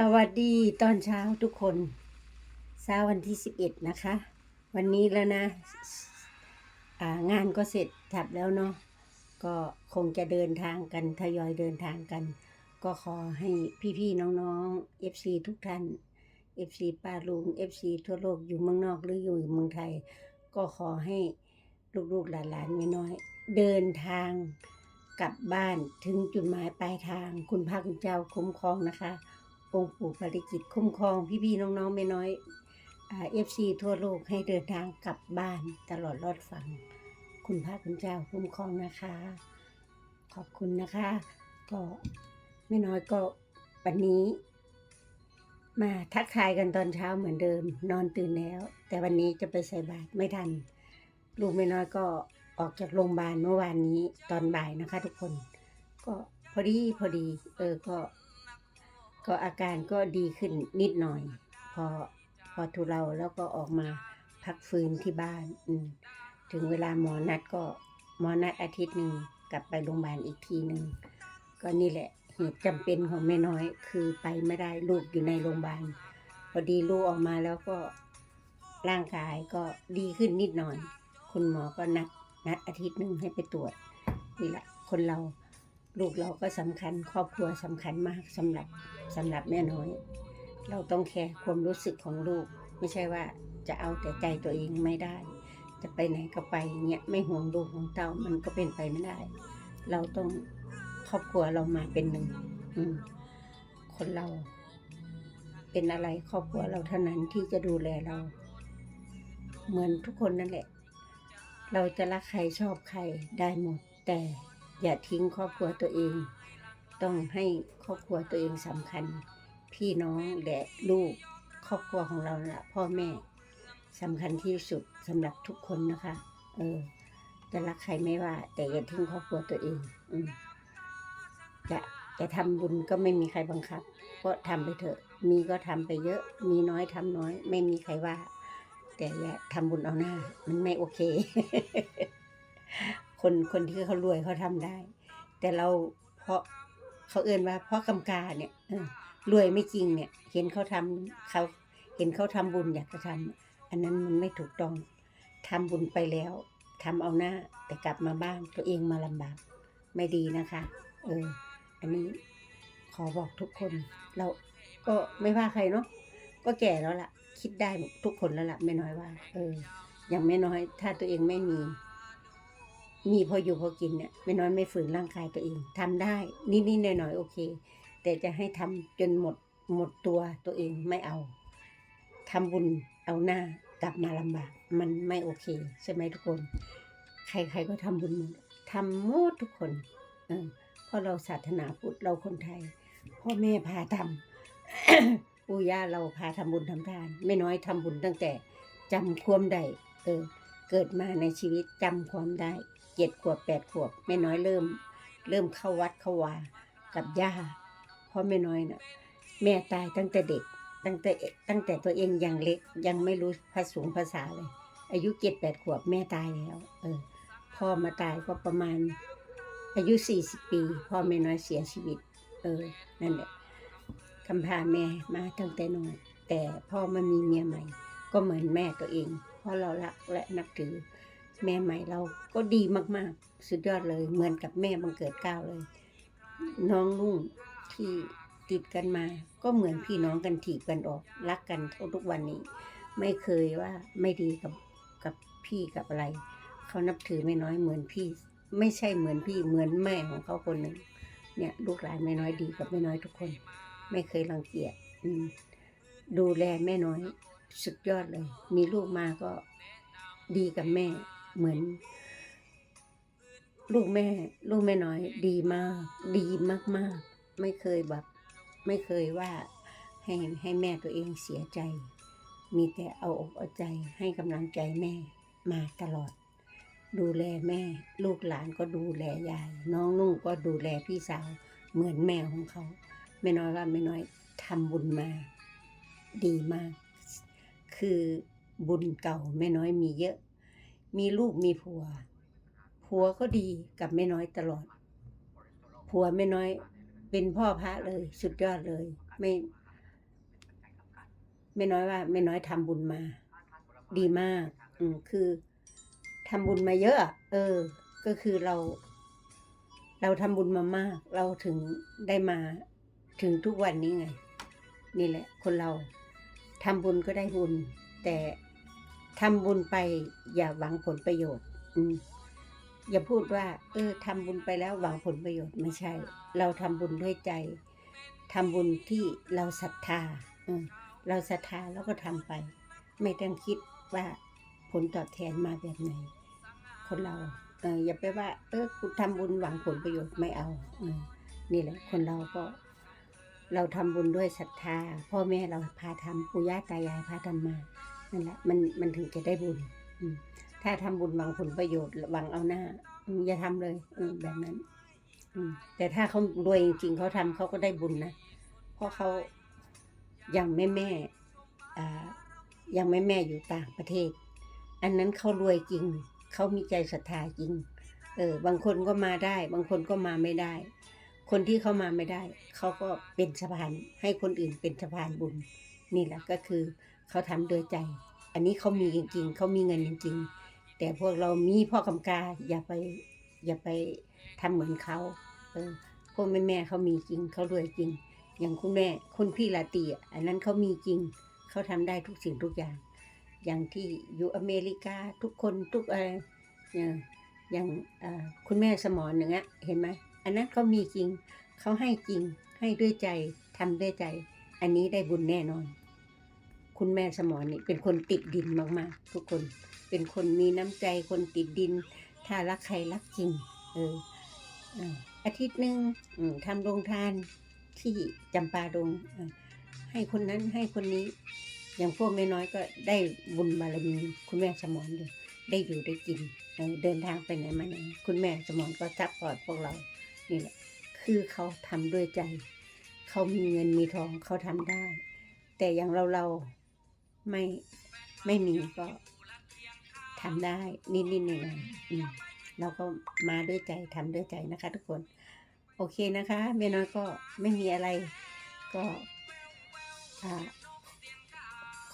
สวัสดีตอนเช้าทุกคนเช้าวันที่สิบเอ็ดนะคะ วันนี้แล้วนะางานก็เสร็จถับแล้วเนาะก็คงจะเดินทางกันทยอยเดินทางกัน ก็ขอให้พี่ๆน้องๆ FC ทุกท่าน FC ป้าลุง FC ทั่วโลกอยู่เมืองนอกหรืออยู่เมืองไทย ก็ขอให้ลูกๆหลานๆไม่น้อย เดินทางกลับบ้านถึงจุดหมายปลายทาง คุณพระคุณเจ้าคุ้มครองนะคะ องค์ปู่ปาริจิตคุ้มครองพี่ๆน้องๆไม่น้อยเอฟซีทั่วโลกให้เดินทางกลับบ้านตลอดรอดฝั่งคุณพระคุณเจ้าคุ้มครองนะคะ ขอบคุณนะคะ ก็ไม่น้อยก็วันนี้ มาทักทายกันตอนเช้าเหมือนเดิม นอนตื่นแล้ว แต่วันนี้จะไปใส่บาตรไม่ทัน ลูกไม่น้อยก็ออกจากโรงพยาบาลเมื่อวานนี้ตอนบ่ายนะคะ ทุกคน ก็พอดีพอดี เออก็ ก็อาการก็ดีขึ้นนิดหน่อย พอพอทุเราแล้วก็ออกมาพักฟื้นที่บ้านถึงเวลาหมอนัดก็หมอนัดอาทิตย์หนึ่งกลับไปโรงพยาบาลอีกทีหนึ่งก็นี่แหละเหตุจำเป็นของแม่น้อย คือไปไม่ได้ลูกอยู่ในโรงพยาบาลพอดีลูกออกมาแล้วก็ร่างกายก็ดีขึ้นนิดหน่อย คุณหมอก็นัดนัดอาทิตย์หนึ่งให้ไปตรวจนี่แหละคนเรา ลูกเราก็สำคัญ ครอบครัวสำคัญมากสำหรับสำหรับแม่น้อย เราต้องแคร์ความรู้สึกของลูก ไม่ใช่ว่าจะเอาแต่ใจตัวเองไม่ได้ จะไปไหนก็ไปเงี้ยไม่ห่วงลูกของเต้ามันก็เป็นไปไม่ได้ เราต้องครอบครัวเรามาเป็นหนึ่งคนเรา เป็นอะไรครอบครัวเราเท่านั้นที่จะดูแลเรา เหมือนทุกคนนั่นแหละ เราจะรักใครชอบใครได้หมดแต่ อย่าทิ้งครอบครัวตัวเอง ต้องให้ครอบครัวตัวเองสำคัญ พี่น้องและลูกครอบครัวของเราแหละพ่อแม่สำคัญที่สุดสำหรับทุกคนนะคะ เออจะรักใครไม่ว่า แต่อย่าทิ้งครอบครัวตัวเอง อืจะจะทำบุญก็ไม่มีใครบังคับ ก็ทำไปเถอะ มีก็ทำไปเยอะ มีน้อยทำน้อย ไม่มีใครว่า แต่อย่าทำบุญเอาหน้า มันไม่โอเค คนคนที่เขารวยเขาทำได้ แต่เราเพราะเขาเอื่นว่าเพราะกำกาเนี่ยรวยไม่จริงเนี่ย เห็นเขาทำเขาเห็นเขาทำบุญอยากจะทำอันนั้นมันไม่ถูกต้องทำบุญไปแล้วทำเอาหน้าแต่กลับมาบ้านตัวเองมาลำบากไม่ดีนะคะเอออันนี้ขอบอกทุกคน เราก็ไม่ว่าใครเนาะก็แก่แล้วล่ะ คิดได้ทุกคนแล้วล่ะไม่น้อยว่า เอออย่างไม่น้อย ถ้าตัวเองไม่มี มีพออยู่พอกินเนี่ยไม่น้อยไม่ฝืนร่างกายตัวเองทำได้นิดๆหน่อยๆโอเค แต่จะให้ทำจนหมดหมดตัวตัวเองไม่เอาทำบุญเอาหน้ากลับมาลำบาก มันไม่โอเค ใช่ไหมทุกคน ใครๆก็ทำบุญหมดทำหมดทุกคนเออเพราะเราศาสนาพุทธเราคนไทยพ่อแม่พาทำปู่ย่าเราพาทำบุญทำทาน ไม่น้อยทำบุญตั้งแต่จำความได้เออเกิดมาในชีวิตจำความได้ เจ็ดขวบแปดขวบไม่น้อยเริ่ม เริ่มเข้าวัดเข้าวากับย่าเพราะไม่น้อยน่ะแม่ตายตั้งแต่เด็กตั้งแต่ตั้งแต่ตัวเองยังเล็กยังไม่รู้ภาษาภาษาเลย อายุเจ็ดแปดขวบแม่ตายแล้ว เออพ่อมาตายก็ประมาณ อายุสี่สิบปีพ่อแม่น้อยเสียชีวิต เออนั่นแหละคำพาแม่มาตั้งแต่น้อยแต่พ่อมามีเมียใหม่ ก็เหมือนแม่ตัวเอง เพราะเรารักและนับถือ แม่ใหม่เราก็ดีมากๆ สุดยอดเลยเหมือนกับแม่บังเกิดเก้าวเลย น้องนุ่งที่ติดกันมา ก็เหมือนพี่น้องกันถีบกันออก รักกันเท่าทุกวันนี้ ไม่เคยว่าไม่ดีกับกับพี่กับอะไร เขานับถือไม่น้อยเหมือนพี่ ไม่ใช่เหมือนพี่เหมือนแม่ของเขาคนหนึ่งเนี่ยลูกหลานไม่น้อยดีกับไม่น้อยทุกคน ไม่เคยรังเกียจดูแลแม่น้อยสุดยอดเลย มีลูกมาก็ดีกับแม่ เหมือน ลูกแม่ ลูกแม่น้อย ดีมาก ดีมาก ๆ ไม่เคยแบบ ไม่เคยว่าให้ให้แม่ตัวเองเสียใจ มีแต่เอาอกเอาใจให้กำลังใจแม่มาตลอด ดูแลแม่ ลูกหลานก็ดูแลยาย น้องนุ่งก็ดูแลพี่สาว เหมือนแม่ของเขาไม่น้อยว่าไม่น้อยทำบุญมา ดีมาก คือบุญเก่าแม่น้อยมีเยอะ มีลูกมีผัว ผัวก็ดีกับแม่น้อยตลอด ผัวแม่น้อยเป็นพ่อพระเลย สุดยอดเลยไม่แม่น้อยว่าแม่น้อยทำบุญมา ดีมาก อืมคือทำบุญมาเยอะ เออ ก็คือเรา เราทำบุญมามาก เราถึงได้มาถึงทุกวันนี้ไง นี่แหละ คนเราทำบุญก็ได้บุญ แต่ ทำบุญไปอย่าหวังผลประโยชน์ อืมอย่าพูดว่า เออทำบุญไปแล้วหวังผลประโยชน์ไม่ใช่ เราทำบุญด้วยใจทำบุญที่เราศรัทธาเราศรัทธาแล้วก็ทำไป ไม่ต้องคิดว่าผลตอบแทนมาแบบไหน คนเราเอออย่าไปว่า เออกูทำบุญหวังผลประโยชน์ไม่เอาเออนี่แหละ คนเราก็ เราทำบุญด้วยศรัทธา พ่อแม่เราพาทำปู่ย่าตายายพาทำมา นั่นแหละมันมันถึงจะได้บุญถ้าทำบุญหวังผลประโยชน์หวังเอาหน้าอย่าทำเลยแบบนั้น อืแต่ถ้าเขารวยจริงๆเขาทำเขาก็ได้บุญนะเพราะเขายังแม่แม่ๆอ่ายังแม่แม่อยู่ต่างประเทศ อันนั้นเขารวยจริงเขามีใจศรัทธาจริงเออบางคนก็มาได้ บางคนก็มาไม่ได้ คนที่เขามาไม่ได้ เขาก็เป็นสะพานให้คนอื่นเป็นสะพานบุญ นี่แหละก็คือ เขาทำโดยใจ อันนี้เขามีจริง ๆ เขามีเงินจริง ๆ แต่พวกเรามีพ่อกำกาอย่าไปอย่าไปทำเหมือนเขาเออพวกแม่แม่ๆเขามีจริงเขารวยจริง อย่างคุณแม่คุณพี่ลาตีอันนั้นเขามีจริงเขาทำได้ทุกสิ่งทุกอย่าง อย่างที่อยู่อเมริกาทุกคนทุกอะไรอย่างคุณแม่สมอนอย่างเงี้ยเห็นไหมอันนั้นเขามีจริงเขาให้จริงให้ด้วยใจทำด้วยใจ อันนี้ได้บุญแน่นอน คุณแม่สมอนนี่เป็นคนติดดินมากๆ ทุกคนเป็นคนมีน้ำใจคนติดดิน ถ้ารักใครรักจริง เอออาทิตย์หนึ่งทำโรงทานที่จำปาดงให้คนนั้นให้คนนี้ อย่างพวกแม่น้อยก็ได้บุญบารมีคุณแม่สมอนอยู่ได้อยู่ได้กินเเดินทางไปไหนมาไหนคุณแม่สมอนก็ซัพพอร์ตพวกเรานี่แหละคือเขาทำด้วยใจ เขามีเงินมีทองเขาทำได้ แต่อย่างเราเรา ไม่ไม่มีก็ทำได้นิดๆหน่อยๆเราก็มาด้วยใจทำด้วยใจนะคะ ทุกคน โอเคนะคะแม่น้อยก็ไม่มีอะไรก็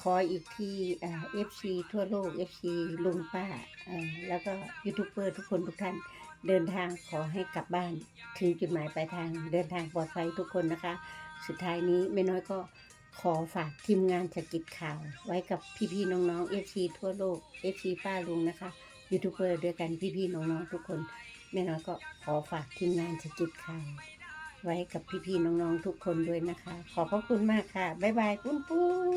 ขออีกที่เอฟซีทั่วโลกเอฟซีลุงป้า แล้วก็ยูทูบเบอร์ทุกคนทุกท่านเดินทางขอให้กลับบ้าน ถึงจุดหมายปลายทางเดินทางปลอดภัยทุกคนนะคะ สุดท้ายนี้แม่น้อยก็ ขอฝากทีมงานสกิจข่าว ไว้กับพี่ๆน้องๆเอฟซีทั่วโลกเอฟซีป้าลุงนะคะยูทูบเบอร์ด้วยกันพี่ๆน้องๆทุกคนแม่น้อยก็ขอฝากทีมงานสกิจข่าวไว้กับพี่ๆน้องๆทุกคนด้วยนะคะ ขอบพระคุณมากค่ะ บ๊ายบายปุ้นปุ้น